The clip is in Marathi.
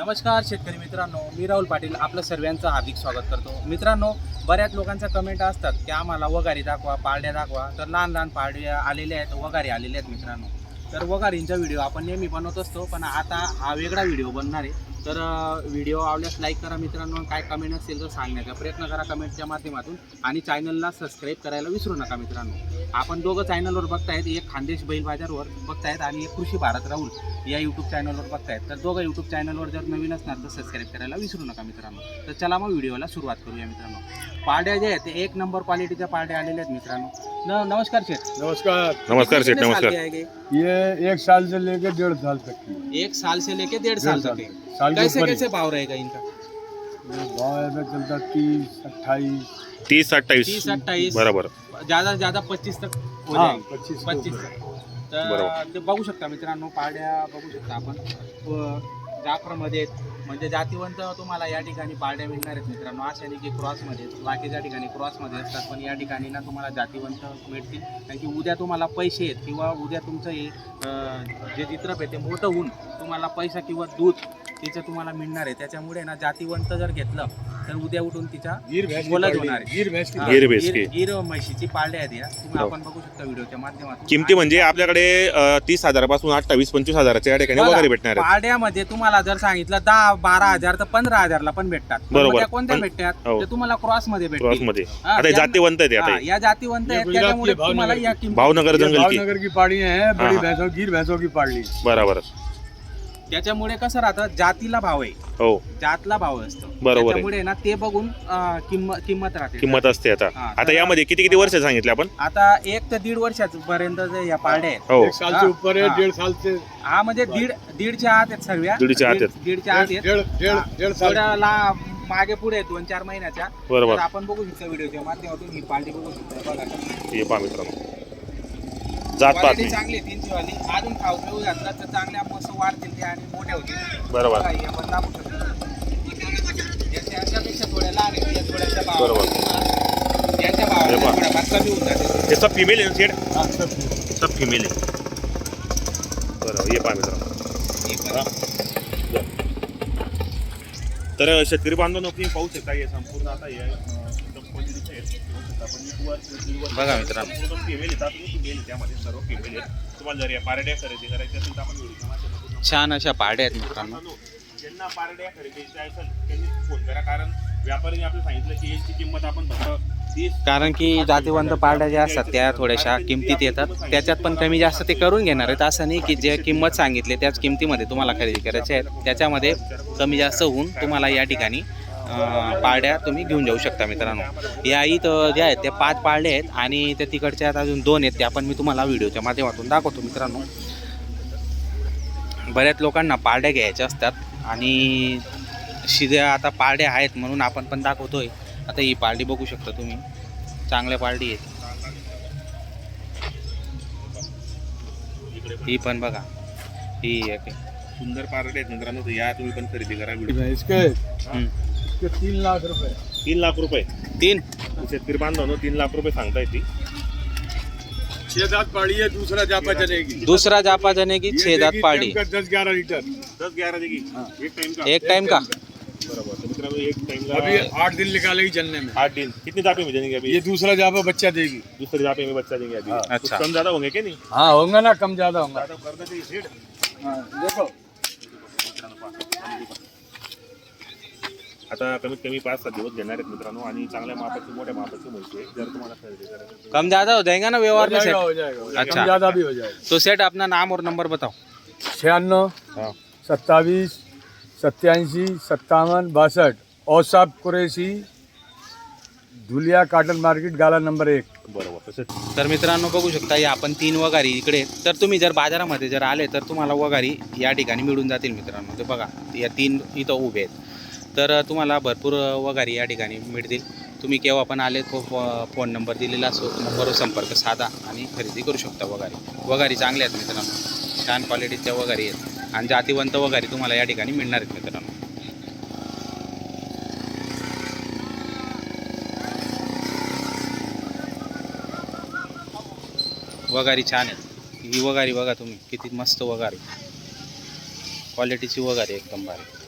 नमस्कार शेतकरी मित्रांनो मी राहुल पाटील आपलं सर्वांचं हार्दिक स्वागत करतो. मित्रांनो बऱ्याच लोकांच्या कमेंट असतात की आम्हाला वगारी दाखवा पारड्या दाखवा. तर लहान लहान पारड्या आलेल्या आहेत वगारी आलेल्या आहेत मित्रांनो. तर वगारींचा व्हिडिओ आपण नेहमी बनवत असतो पण आता हा वेगळा व्हिडिओ बनणार आहे. तर व्हिडिओ आवडल्यास लाईक करा मित्रांनो काय कमेंट असेल तर सांगण्याचा प्रयत्न करा कमेंटच्या माध्यमातून. आणि चॅनलला सबस्क्राईब करायला विसरू नका मित्रांनो. आपण दोघं चॅनलवर बघतायत एक खानदेश बैल बाजारवर बघतायत आणि एक कृषी भारत राहुल या यूट्यूब चॅनलवर बघतायत. तर दोघं यूट्यूब चॅनलवर जर नवीन असणार तर सबस्क्राईब करायला विसरू नका मित्रांनो. तर चला मग व्हिडिओला सुरुवात करूया मित्रांनो. पारड्या जे आहेत ते एक नंबर क्वालिटीच्या पारड्या आलेल्या आहेत मित्रांनो. नमस्कार शेठ। नमस्कार। नमस्कार साल नमस्कार। ये? एक साल से लेकर डेढ़ साल तक की एक साल से लेके डेढ़ साल तक साल कैसे कैसे भाव रहेगा इनका? भाव ऐसा चलता तीस अट्ठाईस। तीस अठ्ठावीस तीस अट्ठाईस। बरोबर। ज़्यादा से ज़्यादा पच्चीस तक हो पच्चीस पच्चीस तक। तर बरोबर. बघू शकता मित्रांनो पारड्या बघू शकता आपण. व जाफरामध्ये. म्हणजे जातीवंत तुम्हाला या ठिकाणी पारड्या मिळणार आहेत मित्रांनो. अशा नाही की क्रॉसमध्ये. बाकीच्या ठिकाणी क्रॉसमध्ये असतात पण या ठिकाणी ना तुम्हाला जातीवंत मिळतील कारण की उद्या तुम्हाला पैसे आहेत किंवा उद्या तुमचं हे जे चित्रप आहे ते मोठं होऊन तुम्हाला पैसा किंवा दूध तिचं तुम्हाला मिळणार आहे. त्याच्यामुळे ना जातीवंत जर घेतलं तर उद्या उठून तिच्या गिर भैंस की बोला पार्टी होणार है, है। गिर म्हशीची पारड्या आहेत या. तुम्ही हो. आपण बघू शकता व्हिडिओच्या माध्यमातून. किमती म्हणजे आपल्याकडे तीस हजारापासून अठ्ठावीस पंचवीस हजाराच्या या ठिकाणी वगैरे भेटणार आहेत. पारड्यामध्ये तुम्हाला जर सांगितलं दहा बारा हजार तर पंधरा हजारला पण भेटतात पण बरोबर. मग त्या कोणत्या पण- भेटतात हो. ते तुम्हाला क्रॉसमध्ये क्रॉस भेटतील मध्ये हा, आता हे त्या- जातीवंत आहेत हा, आता हे. या जातीवंत ये आहेत त्याच्यामुळे तुम्हाला या. किंमत भावनगर ये जंगल की भावनगर की पाड़ी है बड़ी हाँ। भैंसों गिर भैंसों की पाड़ी बरोबर त्याच्यामुळे कसं राहतं जातीला भाव आहे. हो. जातला भाव असतो. बरोबर आहे. त्याच्यामुळे ना ते बघून अं, किंमत किंमत राहते. किंमत असते आता. हा, आता तर- यामध्ये किती किती वर्ष सांगितले आपण? आता एक ते दीड वर्षापर्यंत जे या पारड्या आहेत. हो. एक साल हाँ, से ऊपर है. हाँ। डेढ़ साल से हा म्हणजे दीड दीडच्या आत आहेत सर्व दीडच्या आत आहेत. दीडच्या आत आहेत. डेढ़ डेढ़ हाँ, डेढ़ साल. थोड्या ला- मागे पुढे आहेत, दोन चार महिन्याच्या. बरोबर. तर आपण बघू शकतो व्हिडिओच्या माध्यमातून ही पार्टी बघू शकतो. बघा. हे पहा मित्रांनो. जात पाहत. नाही चांगली तीनशे वाली. अजून खाऊ पिऊ घातला तर चांगल्या मस्त वाढतील ते आणि मोठ्या होतील. बरोबर. हे आपण दाखवू शकतो याच्या याच्यापेक्षा थोड्या लहान आहेत या थोड्याशा भावात बरोबर. यांच्या भावाला. थोड्याफार कमी होऊन जाते हे सब फिमेल आहे हाँ, सब सब फिमेल आहे. बरोबर हे पहा मित्रांनो. तर शेतकरी बांधवांनो तुम्ही पाहू शकता हे संपूर्ण आता हे अं, एकदम क्वालिटीचे आहेत. पाहू शकता आपण. एक वर, दीड वर- बघा मित्रांनो. संपूर्ण female येतात तुम्ही female आहे त्यामध्ये सर्व female आहेत. तुम्हाला जर या पारड्या खरेदी करायच्या असेल तर आपण व्हिडिओच्या माध्यमातून छान अशा पाड्या आहेत मित्रांनो. मित्रांनो, ज्यांना पारड्या खरेदीच्या असेल त्यांनी फोन करा. कारण व्यापाऱ्यांनी आपल्याला सांगितलं की याची किंमत आपण फक्त कारण की जातीवंत पारड्या ज्या असतात त्या थोड्याशा किमतीत येतात. त्याच्यात पण कमी जास्त ते करून घेणार आहेत. असं नाही की जे किंमत सांगितली त्याच किमतीमध्ये तुम्हाला खरेदी करायची आहेत त्याच्यामध्ये कमी जास्त होऊन तुम्हाला या ठिकाणी पारड्या तुम्ही घेऊन जाऊ शकता मित्रांनो. या इथं ज्या आहेत त्या पाच पारड्या आहेत आणि त्या तिकडच्या आहेत अजून दोन आहेत. त्या पण मी तुम्हाला व्हिडिओच्या माध्यमातून दाखवतो मित्रांनो. बऱ्याच लोकांना पारड्या घ्यायच्या असतात आणि शिद्या आता पारड्या आहेत म्हणून आपण पण दाखवतोय. आता ही पार्टी बघू शकता तुम्ही. चांगल्या पार्टी आहेत. ही पण बघा. ही. सुंदर पारड्या आहेत मित्रांनो तर या तुम्ही पण खरेदी करा व्हिडिओ. इसके हम्म. इसके तीन लाख रुपए तीन लाख रुपये. तीन? शेतकरी बांधवांनो तीन लाख रुपये सांगताय ती. छह दांत पाड़ी है दूसरा जापा चलेगी। दुसरा जापा ये छह दात पार्टी का दस ग्यारह लीटर। दस ग्यारह देगी। एक टाइम का। एक टाइम का। बरोबर। एक टाइम अभी आठ दिन निकालेगी चलने में। आठ दिन। कितने जापे में देंगे अभी? ये दूसरा जापा बच्चा देगी। दूसरे जापे में बच्चा देंगे अभी। हाँ। अच्छा। कम ज्यादा होंगे क्या नहीं? हाँ होगा ना कम ज्यादा होगा। ज्यादा कर देते सेठ हाँ, देखो। आता कमीत कमी पाच सात दिवस घेणार आहेत मित्रांनो आणि चांगल्या मापाची मोठ्या मापाची म्हशी आहे. जर तुम्हाला खरेदी करायची असेल कम ज्यादा हो जाएगा ना हो व्यवहार में जाएगा सेठ हो जाएगा हो जाएगा। अच्छा। कम ज्यादा भी हो जाएगा। तो सेठ अपना नाम और नंबर बताओ। छियानवे हाँ। सत्तावीस सत्याऐंशी सत्तावन्न बासष्ट. औसाफ कुरेशी धुलिया काटन मार्केट गाला नंबर एक. बरोबर. तर मित्रांनो बघू शकता या आपण तीन वगारी इकडे. तर तुम्ही जर बाजारामध्ये जर आले तर तुम्हाला वगारी या ठिकाणी मिळून जातील मित्रांनो. ते बघा या तीन इथं उभे आहेत. तर तुम्हाला भरपूर वगारी या ठिकाणी मिळतील. तुम्ही केव्हा पण आले तो फोन नंबर दिलेला असो नंबरवर संपर्क साधा आणि खरेदी करू शकता वगारी वगारी चांगल्या आहेत मित्रांनो. छान क्वालिटीच्या वगारी आहेत. आणि जातीवंत वगारी तुम्हाला या ठिकाणी मिळणार आहेत मित्रांनो. वगारी छान आहे ही वगारी बघा तुम्ही किती मस्त वगारी. क्वालिटीची वगारी एकदम भारी.